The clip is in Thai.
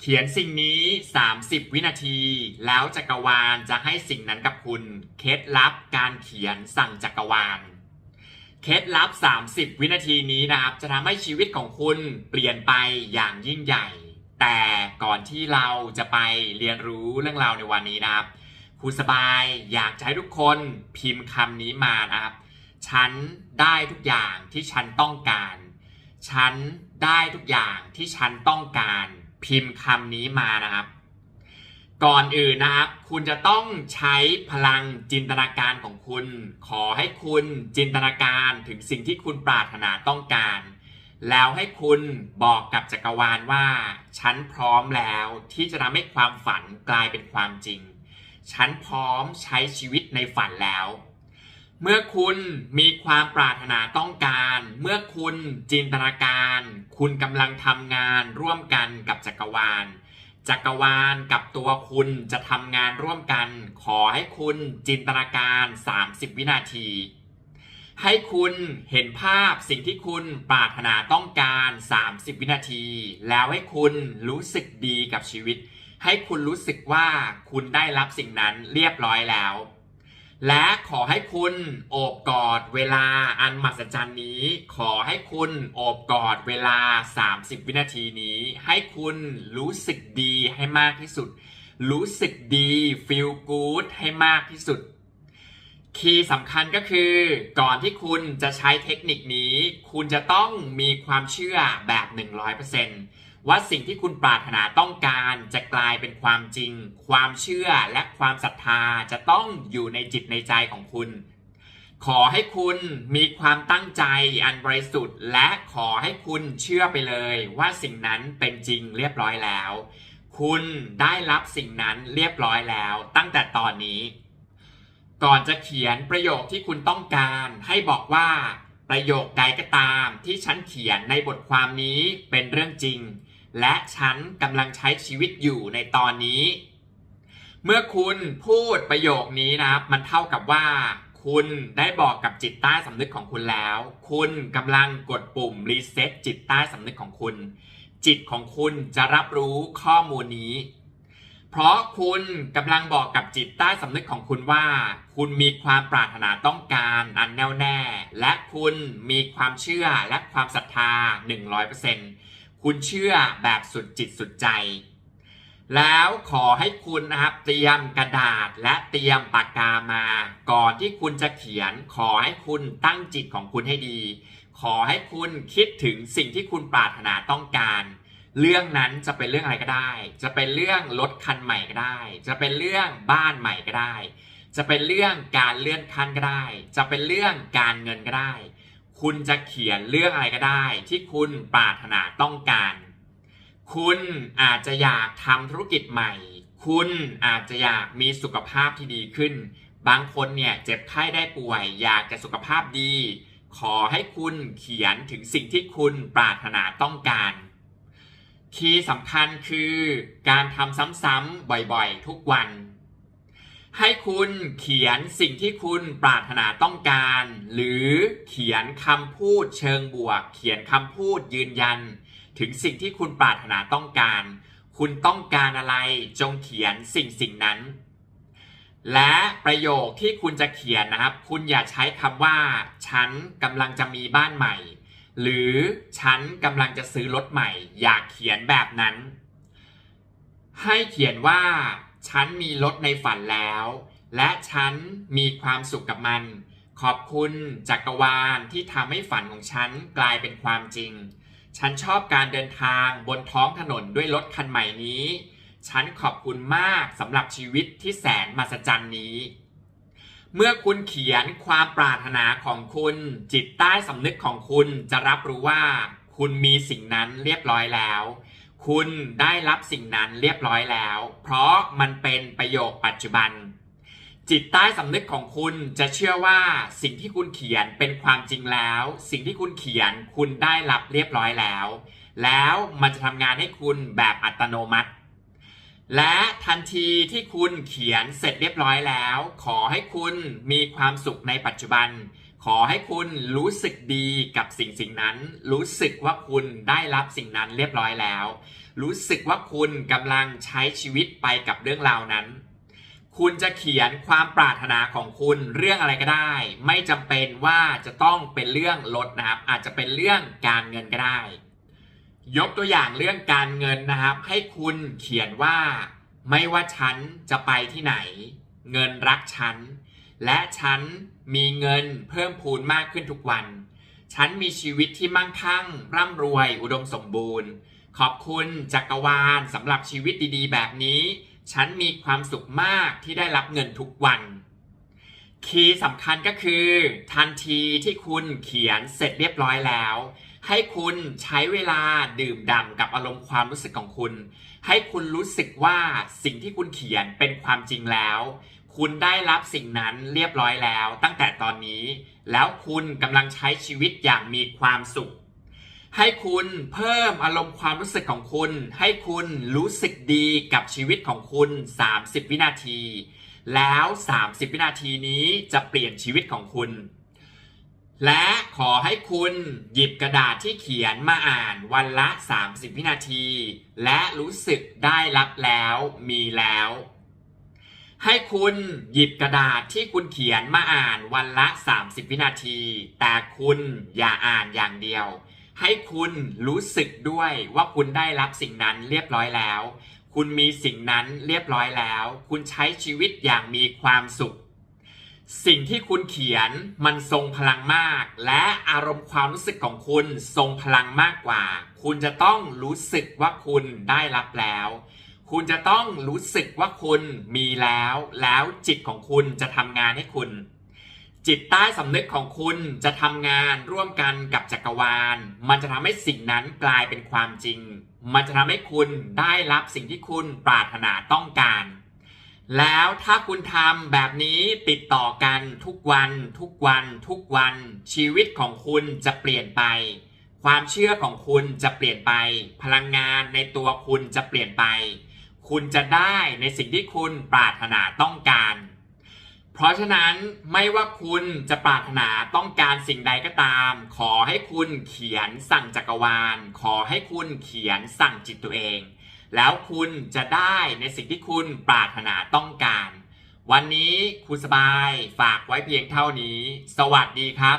เขียนสิ่งนี้ 30 วินาที แล้วจักรวาลจะให้สิ่งนั้นกับคุณ เคล็ดลับการเขียนสั่งจักรวาล เคล็ดลับ 30 วินาทีนี้นะครับ จะทำให้ชีวิตของคุณเปลี่ยนไปอย่างยิ่งใหญ่ แต่ก่อนที่เราจะไปเรียนรู้เรื่องราวในวันนี้นะครับครูสบายอยากจะให้ทุกคนพิมพ์คำนี้มานะครับ ฉันได้ทุกอย่างที่ฉันต้องการ ฉันได้ทุกอย่างที่ฉันต้องการ พิมพ์คำนี้มานะครับ ก่อนอื่นนะครับ คุณจะต้องใช้พลังจินตนาการของคุณ ขอให้คุณจินตนาการถึงสิ่งที่คุณปรารถนาต้องการ แล้วให้คุณบอกกับจักรวาลว่า ฉันพร้อมแล้วที่จะทำให้ความฝันกลายเป็นความจริง ฉันพร้อมใช้ชีวิตในฝันแล้ว เมื่อคุณมีความปรารถนาต้องการ เมื่อคุณจินตนาการ คุณกำลังทำงานร่วมกันกับจักรวาล จักรวาลกับตัวคุณจะทำงานร่วมกัน ขอให้คุณจินตนาการ 30 วินาที ให้คุณเห็นภาพสิ่งที่คุณปรารถนาต้องการ 30 วินาที แล้วให้คุณรู้สึกดีกับชีวิต ให้คุณรู้สึกว่าคุณได้รับสิ่งนั้นเรียบร้อยแล้ว และขอให้คุณโอบกอดเวลาอันมหัศจรรย์นี้ ขอให้คุณโอบกอดเวลา 30 วินาทีนี้ ให้คุณรู้สึกดีให้มากที่สุด รู้สึกดี feel good ให้มากที่สุด คีย์สำคัญก็คือ ก่อนที่คุณจะใช้เทคนิคนี้ คุณจะต้องมีความเชื่อแบบ 100% ว่าสิ่งที่คุณปรารถนาต้องการจะกลายเป็นความจริง ความเชื่อและความศรัทธาจะต้องอยู่ในจิตในใจของคุณ ขอให้คุณมีความตั้งใจอันบริสุทธิ์ และขอให้คุณเชื่อไปเลยว่าสิ่งนั้นเป็นจริงเรียบร้อยแล้ว คุณได้รับสิ่งนั้นเรียบร้อยแล้ว ตั้งแต่ตอนนี้ ก่อนจะเขียนประโยคที่คุณต้องการให้บอกว่าประโยคใดก็ตามที่ฉันเขียนในบทความนี้เป็นเรื่องจริง และฉันกำลังใช้ชีวิตอยู่ในตอนนี้ เมื่อคุณพูดประโยคนี้นะครับ มันเท่ากับว่า คุณได้บอกกับจิตใต้สำนึกของคุณแล้ว คุณกำลังกดปุ่มรีเซ็ตจิตใต้สำนึกของคุณ จิตของคุณจะรับรู้ข้อมูลนี้ เพราะคุณกำลังบอกกับจิตใต้สำนึกของคุณว่า คุณมีความปรารถนาต้องการอันแน่วแน่ และคุณมีความเชื่อและความศรัทธา 100% คุณเชื่อแบบสุดจิตสุดใจ แล้วขอให้คุณนะครับเตรียมกระดาษและเตรียมปากกามา ก่อนที่คุณจะเขียน ขอให้คุณตั้งจิตของคุณให้ดี ขอให้คุณคิดถึงสิ่งที่คุณปรารถนาต้องการ เรื่องนั้นจะเป็นเรื่องอะไรก็ได้ จะเป็นเรื่องรถคันใหม่ก็ได้ จะเป็นเรื่องบ้านใหม่ก็ได้ จะเป็นเรื่องการเลื่อนขั้นก็ได้ จะเป็นเรื่องการเงินก็ได้ คุณจะเขียนเรื่องอะไรก็ได้ ที่คุณปรารถนาต้องการ คุณอาจจะอยากทำธุรกิจใหม่ คุณอาจจะอยากมีสุขภาพที่ดีขึ้น บางคนเนี่ยเจ็บไข้ได้ป่วย อยากจะสุขภาพดี ขอให้คุณเขียนถึงสิ่งที่คุณปรารถนาต้องการ คีย์สำคัญคือการทำซ้ำๆบ่อยๆ ทุกวัน ให้คุณเขียนสิ่งที่คุณปรารถนาต้องการ หรือเขียนคำพูดเชิงบวก เขียนคำพูดยืนยัน ถึงสิ่งที่คุณปรารถนาต้องการ คุณต้องการอะไรจงเขียนสิ่งสิ่งนั้น และประโยคที่คุณจะเขียนนะครับ คุณอย่าใช้คำว่า ฉันกำลังจะมีบ้านใหม่ หรือฉันกำลังจะซื้อรถใหม่ อย่าเขียนแบบนั้น ให้เขียนว่า ฉันมีรถในฝันแล้ว และฉันมีความสุขกับมัน ขอบคุณจักรวาลที่ทำให้ฝันของฉันกลายเป็นความจริง ฉันชอบการเดินทางบนท้องถนนด้วยรถคันใหม่นี้ ฉันขอบคุณมากสำหรับชีวิตที่แสนมหัศจรรย์นี้เมื่อคุณเขียนความปรารถนาของคุณ จิตใต้สำนึกของคุณจะรับรู้ว่า คุณมีสิ่งนั้นเรียบร้อยแล้ว คุณได้รับสิ่งนั้นเรียบร้อยแล้ว เพราะมันเป็นประโยคปัจจุบัน จิตใต้สำนึกของคุณจะเชื่อว่าสิ่งที่คุณเขียนเป็นความจริงแล้ว สิ่งที่คุณเขียนคุณได้รับเรียบร้อยแล้ว แล้วมันจะทำงานให้คุณแบบอัตโนมัติ และทันทีที่คุณเขียนเสร็จเรียบร้อยแล้ว ขอให้คุณมีความสุขในปัจจุบัน ขอให้คุณรู้สึกดีกับสิ่งสิ่งนั้น รู้สึกว่าคุณได้รับสิ่งนั้นเรียบร้อยแล้ว รู้สึกว่าคุณกำลังใช้ชีวิตไปกับเรื่องราวนั้น คุณจะเขียนความปรารถนาของคุณเรื่องอะไรก็ได้ ไม่จำเป็นว่าจะต้องเป็นเรื่องรถนะครับ อาจจะเป็นเรื่องการเงินก็ได้ ยกตัวอย่างเรื่องการเงินนะครับ ให้คุณเขียนว่า ไม่ว่าฉันจะไปที่ไหน เงินรักฉัน และฉันมีเงินเพิ่มพูนมากขึ้นทุกวัน ฉันมีชีวิตที่มั่งคั่ง ร่ำรวย อุดมสมบูรณ์ ขอบคุณจักรวาลสำหรับชีวิตดีๆ แบบนี้ ฉันมีความสุขมากที่ได้รับเงินทุกวัน คีย์สำคัญก็คือ ทันทีที่คุณเขียนเสร็จเรียบร้อยแล้ว ให้คุณใช้เวลาดื่มด่ำกับอารมณ์ความรู้สึกของคุณ ให้คุณรู้สึกว่าสิ่งที่คุณเขียนเป็นความจริงแล้ว คุณได้รับสิ่งนั้นเรียบร้อยแล้ว ตั้งแต่ตอนนี้ แล้วคุณกำลังใช้ชีวิตอย่างมีความสุข ให้คุณเพิ่มอารมณ์ความรู้สึกของคุณ ให้คุณรู้สึกดีกับชีวิตของคุณ 30 วินาที แล้ว 30 วินาทีนี้จะเปลี่ยนชีวิตของคุณ และขอให้คุณหยิบกระดาษที่เขียนมาอ่านวันละ 30 วินาที และรู้สึกได้รับแล้วมีแล้ว ให้คุณหยิบกระดาษที่คุณเขียนมาอ่านวันละ 30 วินาที แต่คุณอย่าอ่านอย่างเดียว ให้คุณรู้สึกด้วยว่าคุณได้รับสิ่งนั้นเรียบร้อยแล้ว คุณมีสิ่งนั้นเรียบร้อยแล้ว คุณใช้ชีวิตอย่างมีความสุข สิ่งที่คุณเขียนมันทรงพลังมาก และอารมณ์ความรู้สึกของคุณทรงพลังมากกว่า คุณจะต้องรู้สึกว่าคุณได้รับแล้ว คุณจะต้องรู้สึกว่าคุณมีแล้ว แล้วจิตของคุณจะทำงานให้คุณ จิตใต้สำนึกของคุณจะทำงานร่วมกันกับจักรวาล มันจะทำให้สิ่งนั้นกลายเป็นความจริง มันจะทำให้คุณได้รับสิ่งที่คุณปรารถนาต้องการ แล้วถ้าคุณทำแบบนี้ติดต่อกันทุกวัน ทุกวัน ทุกวัน ชีวิตของคุณจะเปลี่ยนไป ความเชื่อของคุณจะเปลี่ยนไป พลังงานในตัวคุณจะเปลี่ยนไป คุณจะได้ในสิ่งที่คุณปรารถนาต้องการ เพราะฉะนั้นไม่ว่าคุณจะปรารถนาต้องการสิ่งใดก็ตาม ขอให้คุณเขียนสั่งจักรวาล ขอให้คุณเขียนสั่งจิตตัวเอง แล้วคุณจะได้ในสิ่งที่คุณปรารถนาต้องการ วันนี้ครูสบายฝากไว้เพียงเท่านี้ สวัสดีครับ